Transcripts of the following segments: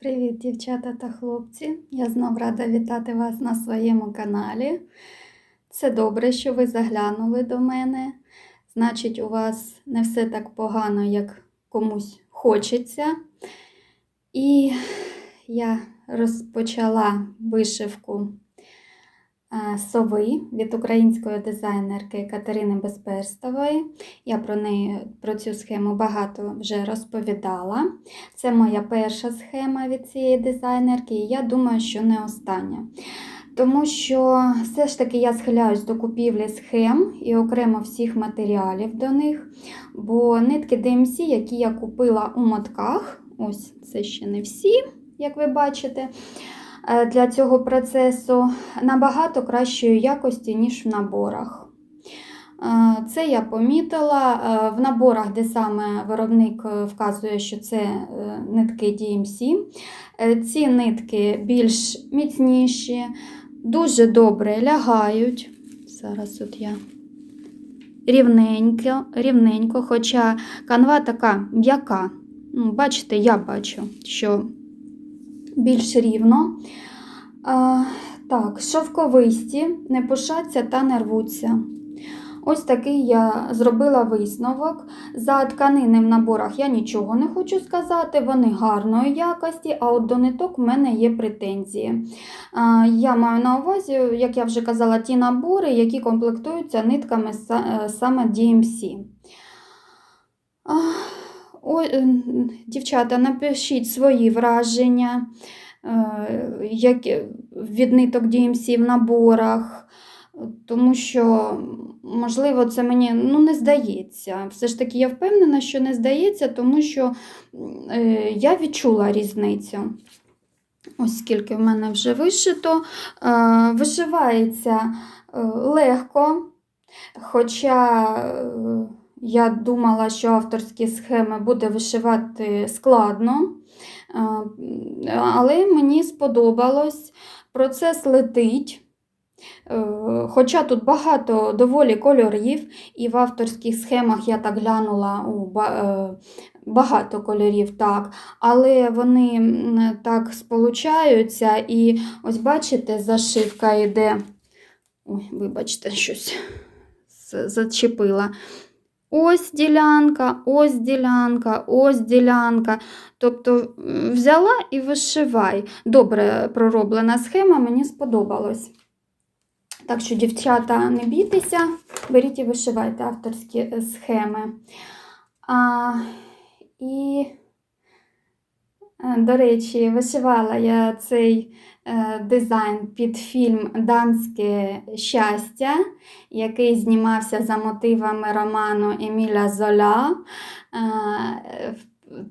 Привіт, дівчата та хлопці! Я знов рада вітати вас на своєму каналі. Це добре, що ви заглянули до мене. Значить, у вас не все так погано, як комусь хочеться. І я розпочала вишивку сови від української дизайнерки Катерини Безперстової. Я про неї про цю схему багато вже розповідала. Це моя перша схема від цієї дизайнерки, і я думаю, що не остання. Тому що все ж таки я схиляюсь до купівлі схем і окремо всіх матеріалів до них. Бо нитки DMC, які я купила у мотках, ось це ще не всі, як ви бачите, е, для цього процесу набагато кращої якості, ніж в наборах. Е, Це я помітила е, в наборах, де саме виробник е, вказує, що це е, нитки DMC. Е, Ці нитки більш міцніші, дуже добре лягають. Зараз от я рівненько, рівненько, хоча канва така м'яка. Бачите, я бачу, що більш рівно. А, так, шовковисті, не пушаться та не рвуться. Ось такий я зробила висновок. За тканини в наборах я нічого не хочу сказати, вони гарної якості, а от до ниток в мене є претензії. Я маю на увазі, як я вже казала, ті набори, які комплектуються нитками е, саме DMC. Дівчата, напишіть свої враження як від DMC в наборах, тому що, можливо, це мені ну, не здається. Все ж таки, я впевнена, що не здається, тому що е, я відчула різницю. Ось скільки в мене вже вишито. Е, Вишивається е, легко, хоча е, я думала, що авторські схеми буде вишивати складно, Е, але мені сподобалось. Процес летить. Е, Хоча тут багато доволі кольорів, і в авторських схемах я так глянула у е, багато кольорів, так, але вони так сполучаються, і ось бачите, зашивка йде. Ой, вибачте, щось зачепила. Ось ділянка, ось ділянка, ось ділянка. Тобто взяла і вишивай. Добре пророблена схема, мені сподобалось. Так що, дівчата, не бійтеся, беріть і вишивайте авторські е, схеми. А, і, до речі, вишивала я цей е, дизайн під фільм Дамське щастя, який знімався за мотивами роману Еміля Золя. Е,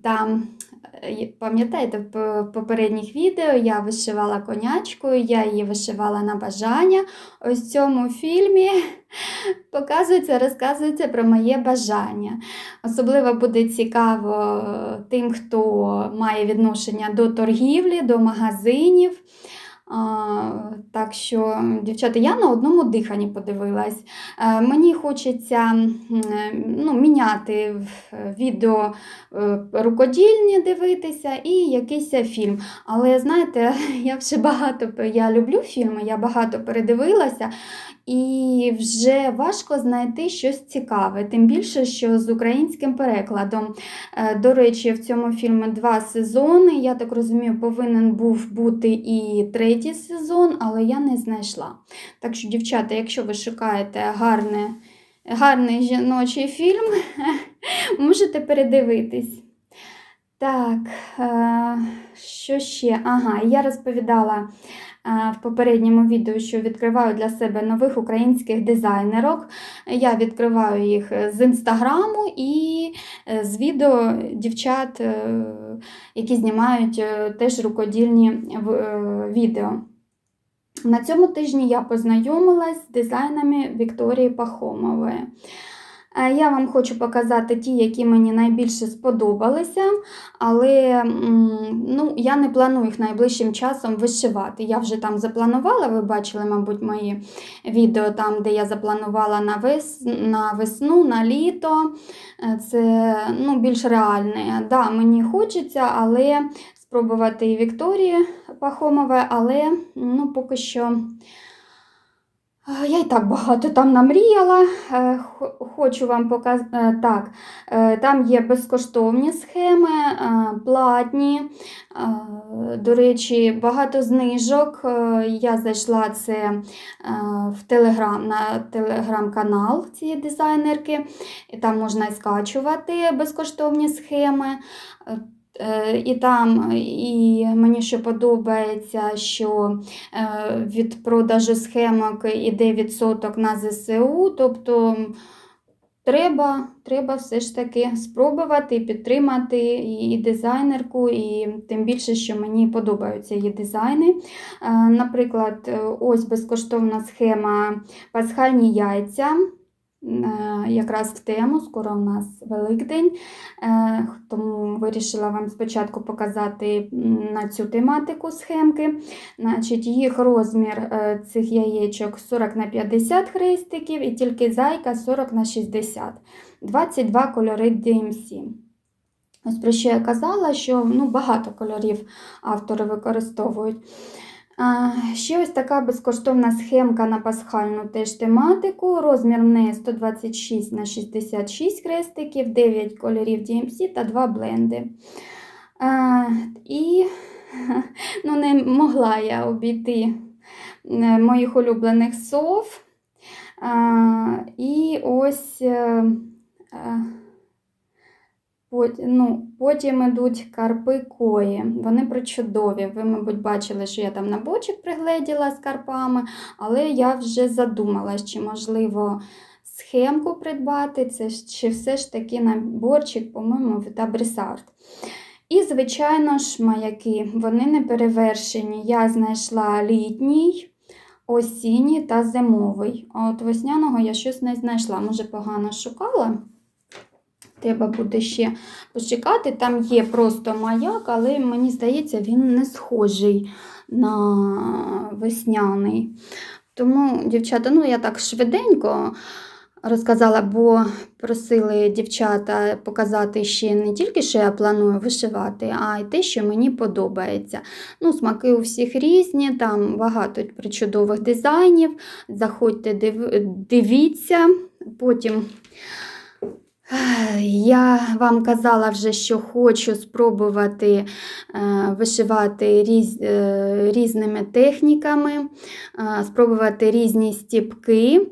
Там, е, пам'ятаєте, в попередніх відео я вишивала конячкою, я її вишивала на бажання. Ось в цьому фільмі показується, розказується про моє бажання. Особливо буде цікаво тим, хто має відношення до торгівлі, до магазинів. А, так що, дівчата, я на одному диханні подивилась. А, Мені хочеться е, ну, міняти відео е, рукодільні дивитися і якийсь фільм. Але знаєте, я вже багато я люблю фільми, я багато передивилася, і вже важко знайти щось цікаве, тим більше, що з українським перекладом. Е, До речі, в цьому фільмі два сезони. Я так розумію, повинен був бути і третій сезон, але я не знайшла. Так що, дівчата, якщо ви шукаєте гарне, гарний жіночий фільм, можете передивитись. Так, е, що ще? Ага, я розповідала в попередньому відео, що відкриваю для себе нових українських дизайнерок. Я відкриваю їх з інстаграму і е, з відео дівчат, е, які знімають е, теж рукодільні е, відео. На цьому тижні я познайомилась з дизайнами Вікторії Пахомової. Е, Я вам хочу показати ті, які мені найбільше сподобалися, але ну, я не планую їх найближчим часом вишивати. Я вже там запланувала, ви бачили, мабуть, мої відео там, де я запланувала на, вес... на весну, на літо. Е, Це ну, більш реальне. Да, мені хочеться, але спробувати і Вікторії Пахомової, але ну, поки що. Е, Я і так багато там намріяла. Е, Хочу вам показати. Так, е, там є безкоштовні схеми, платні. До речі, багато знижок. Я зайшла це в телеграм, на телеграм-канал цієї дизайнерки. Там можна і скачувати безкоштовні схеми. Е, І там і мені що подобається, що е, від продажу схемок іде відсоток на ЗСУ. Тобто треба, треба все ж таки спробувати підтримати і, дизайнерку, і тим більше, що мені подобаються її дизайни. Е, Наприклад, ось безкоштовна схема пасхальні яйця. Е, Якраз в тему, скоро у нас Великдень, е, тому вирішила вам спочатку показати на цю тематику схемки. Значить, їх розмір е, цих яєчок 40 на 50 хрестиків і тільки зайка 40 на 60. 22 кольори DMC. Ось про що я казала, що ну, багато кольорів автори використовують. Ще ось така безкоштовна схемка на пасхальну теж тематику. Розмір в неї 126 на 66 хрестиків, 9 кольорів DMC та 2 бленди. І ну, не могла я обійти е, моїх улюблених сов. І ось е, ну, потім йдуть карпи кої. Вони причудові. Ви, мабуть, бачили, що я там наборчик пригледіла з карпами, але я вже задумалась, чи можливо схемку придбати, це чи все ж таки наборчик, по-моєму, від Абрисарт. І, звичайно ж, маяки, вони не перевершені. Я знайшла літній, осінній та зимовий. От весняного я щось не знайшла. Може, погано шукала. Треба буде ще почекати. Там є просто маяк, але мені здається, він не схожий на весняний. Тому, дівчата, ну я так швиденько розказала, бо просили дівчата показати ще не тільки, що я планую вишивати, а й те, що мені подобається. Ну, смаки у всіх різні, там багато причудових дизайнів. Заходьте, див... дивіться, потім. Я вам казала вже, що хочу спробувати е, вишивати різ, е, різними техніками, е, спробувати різні стіпки.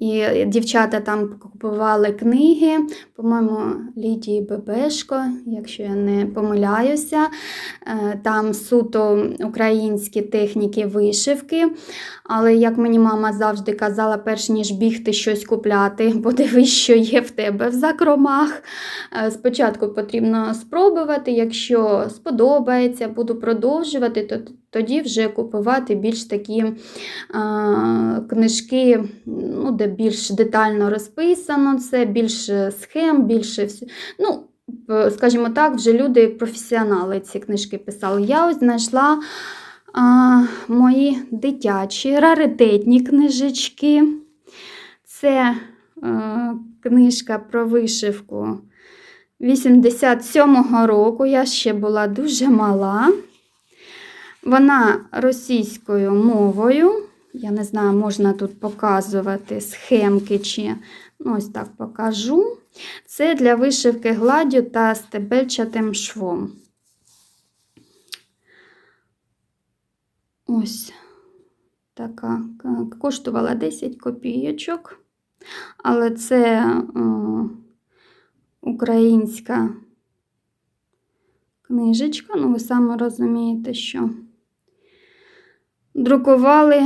І дівчата там купували книги, по-моєму, Лідії Бебешко, якщо я не помиляюся. Там суто українські техніки вишивки. Але як мені мама завжди казала, перш ніж бігти щось купляти, подивись, що є в тебе в закромах. Е, Спочатку потрібно спробувати, якщо сподобається, буду продовжувати, то тоді вже купувати більш такі е, книжки, ну, де більш детально розписано це, більше схем, більше. Ну, скажімо так, вже люди професіонали ці книжки писали. Я ось знайшла а, мої дитячі раритетні книжечки. Це е, книжка про вишивку 87-го року. Я ще була дуже мала. Вона російською мовою. Я не знаю, можна тут показувати схемки чи ну, ось так покажу. Це для вишивки гладдю та стебельчатим швом. Ось така коштувала 10 копійочок, але це е, українська книжечка. Ну, ви саме розумієте, що друкували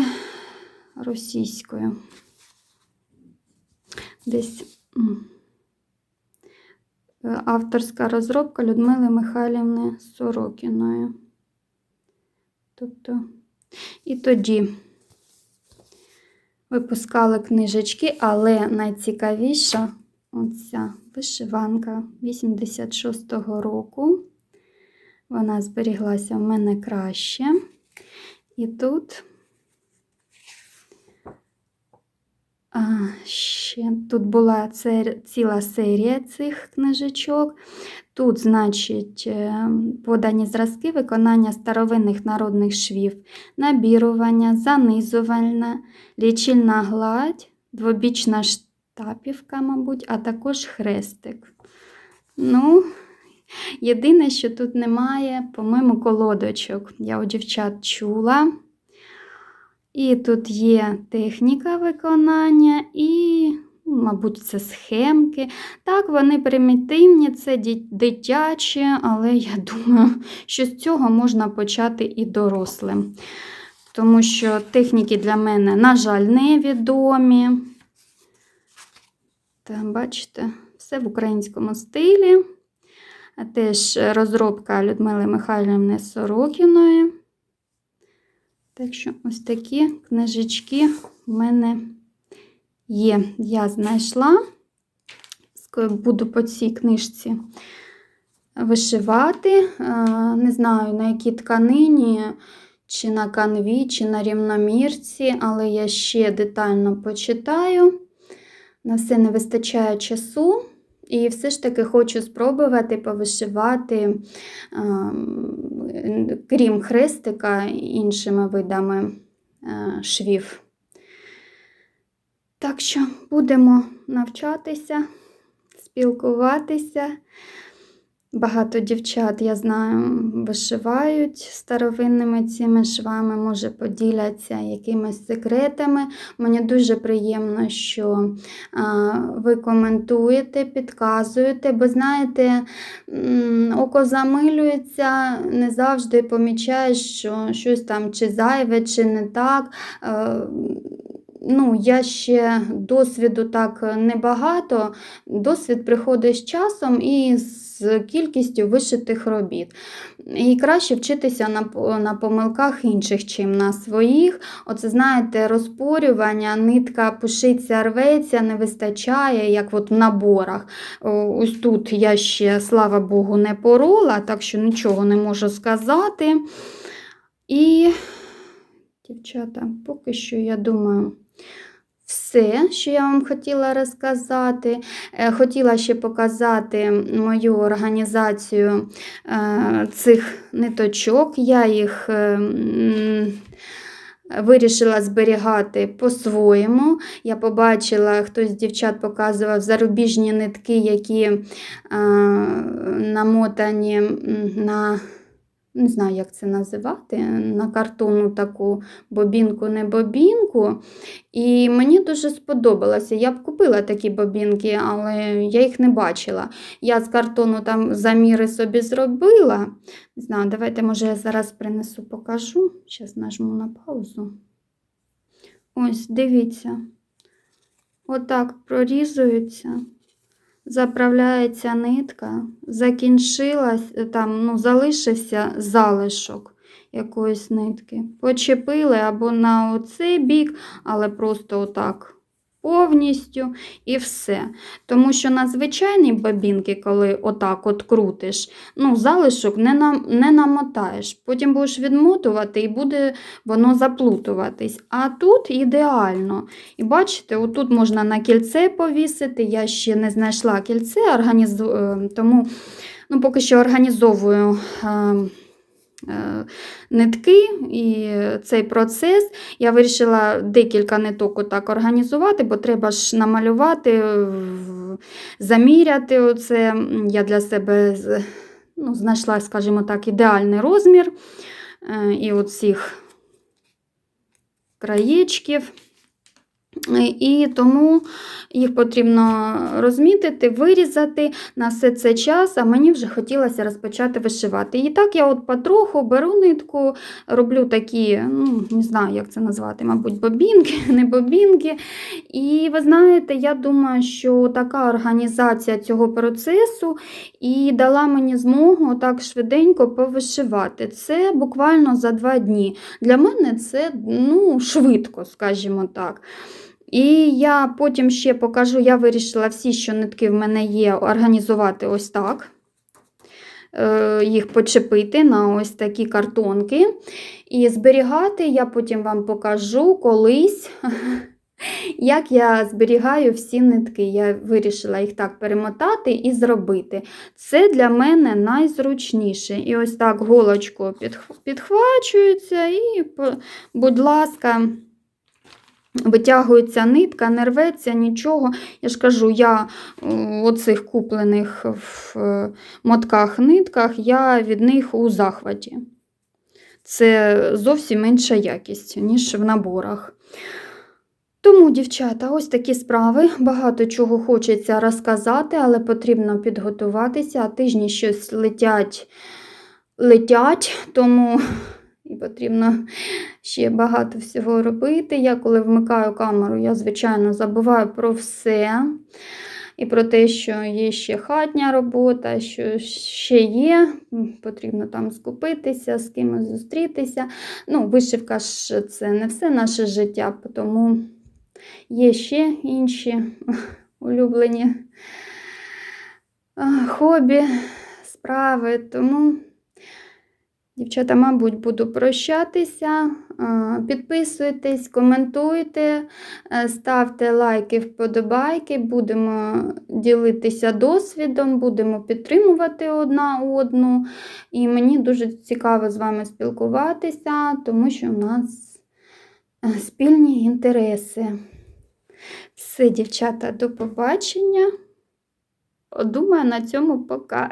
російською. Десь е, авторська розробка Людмили Михайлівни Сорокіної. Тобто, і тоді випускали книжечки, але найцікавіша оця вишиванка 86-го року. Вона зберіглася в мене краще. І тут А, ще тут була ціла серія цих книжечок. Тут, значить, е, подані зразки виконання старовинних народних швів, набірування, занизувальна, лічильна гладь, двобічна штапівка, мабуть, а також хрестик. Ну, єдине, що тут немає, по-моєму, колодочок. Я у дівчат чула. І тут є техніка виконання і, ну, мабуть, це схемки. Так, вони примітивні, це дитячі, але я думаю, що з цього можна почати і дорослим. Тому що техніки для мене, на жаль, невідомі. Та, бачите, все в українському стилі. Теж розробка Людмили Михайлівни Сорокіної. Так що ось такі книжечки в мене є. Я знайшла. Буду по цій книжці вишивати. Не знаю, на якій тканині, чи на канві, чи на рівномірці, але я ще детально почитаю. На все не вистачає часу. І все ж таки хочу спробувати повишивати, ем, крім хрестика, іншими видами е, швів. Так що будемо навчатися, спілкуватися. Багато дівчат, я знаю, вишивають старовинними цими швами, може, поділяться якимись секретами. Мені дуже приємно, що ви коментуєте, підказуєте, бо знаєте, око замилюється, не завжди помічаєш, що щось там чи зайве, чи не так. Ну, я ще досвіду так небагато. Досвід приходить з часом і з кількістю вишитих робіт. І краще вчитися на, на помилках інших, чим на своїх. Оце, знаєте, розпорювання, нитка пушиться, рветься, не вистачає, як от в наборах. Ось тут я ще, слава Богу, не порола, так що нічого не можу сказати. І, дівчата, поки що, я думаю, все, що я вам хотіла розказати. Е, Хотіла ще показати мою організацію е, цих ниточок. Я їх е, вирішила зберігати по-своєму. Я побачила, хтось з дівчат показував зарубіжні нитки, які намотані на. Не знаю, як це називати, на картонну таку бобінку, не бобінку. І мені дуже сподобалося. Я б купила такі бобінки, але я їх не бачила. Я з картону там заміри собі зробила. Не знаю, давайте, може, я зараз принесу, покажу. Зараз нажму на паузу. Ось, дивіться. Отак прорізується. Заправляється нитка, закінчилась, е, там, ну, залишився залишок якоїсь нитки. Почепили або на оцей бік, але просто отак повністю і все. Тому що на звичайній бобінки, коли отак от крутиш, ну, залишок не, нам, не намотаєш. Потім будеш відмотувати і буде воно заплутуватись. А тут ідеально. І бачите, отут можна на кільце повісити. Я ще не знайшла кільце, організу... е, тому ну, поки що організовую. Е, Нитки і цей процес. Я вирішила декілька ниток отак організувати, бо треба ж намалювати, заміряти. Оце. Я для себе ну, знайшла, скажімо так, ідеальний розмір е, і оцих краєчків. І тому їх потрібно розмітити, вирізати на все це час, а мені вже хотілося розпочати вишивати. І так я от потроху беру нитку, роблю такі, ну, не знаю, як це назвати, мабуть, бобінки, не бобінки. І ви знаєте, я думаю, що така організація цього процесу і дала мені змогу так швиденько повишивати. Це буквально за два дні. Для мене це ну, швидко, скажімо так. І я потім ще покажу, я вирішила всі, що нитки в мене є, організувати ось так. Е, Їх почепити на ось такі картонки. І зберігати я потім вам покажу колись. Як я зберігаю всі нитки, я вирішила їх так перемотати і зробити. Це для мене найзручніше. І ось так голочку підх- підхвачується, і, будь ласка, витягується нитка, не рветься нічого. Я ж кажу, я у оцих куплених в е, мотках нитках, я від них у захваті. Це зовсім інша якість, ніж в наборах. Тому, дівчата, ось такі справи. Багато чого хочеться розказати, але потрібно підготуватися, а тижні щось летять, летять, тому і потрібно ще багато всього робити. Я коли вмикаю камеру, я, звичайно, забуваю про все. І про те, що є ще хатня робота, що ще є, потрібно там скупитися, з кимось зустрітися. Ну, вишивка ж це не все наше життя, тому є ще інші улюблені хобі, справи. Тому, дівчата, мабуть, буду прощатися. Підписуйтесь, коментуйте, е, ставте лайки, вподобайки, будемо ділитися досвідом, будемо підтримувати одна одну. І мені дуже цікаво з вами спілкуватися, тому що у нас е, спільні інтереси. Все, дівчата, до побачення. Думаю, на цьому пока.